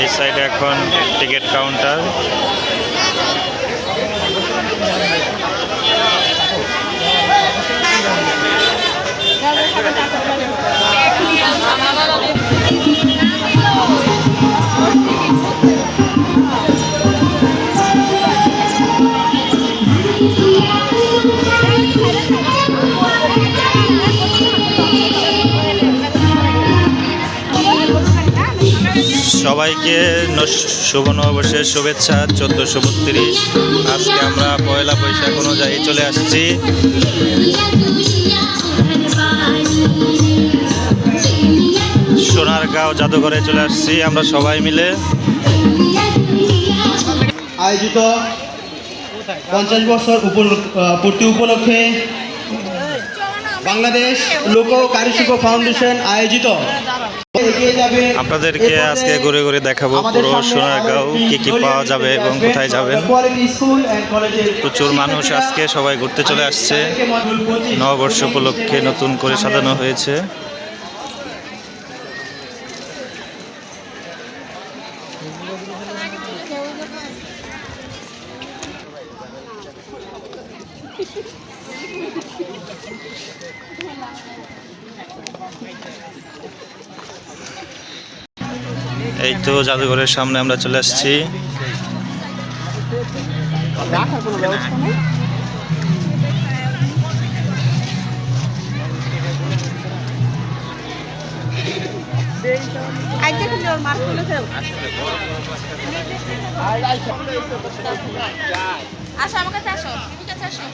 এই সাইডে এখন টিকিট কাউন্টার। সবাইকে শুভ নববর্ষের শুভেচ্ছা, চোদ্দোশো বত্রিশ। আজকে আমরা পয়লা বৈশাখ অনুযায়ী চলে আসছি। সোনারগাঁও জাদুঘরে চলে আসছি আমরা সবাই মিলে। আয়োজিত পঞ্চাশ বছর পূর্তি উপলক্ষে বাংলাদেশ লোক কারিশিল্প ফাউন্ডেশন আয়োজিত আপনাদেরকে আজকে ঘুরে ঘুরে দেখাবো পুরো সোনারগাঁও কি কি পাওয়া যাবে এবং কোথায় যাবেন। প্রচুর মানুষ আজকে সবাই ঘুরতে চলে আসছে। নববর্ষ উপলক্ষে নতুন করে সাজানো হয়েছে। এই তো জাদুঘরের সামনে আমরা চলে আসছি। আসো আমার কাছে আসো আমার কাছে আসো।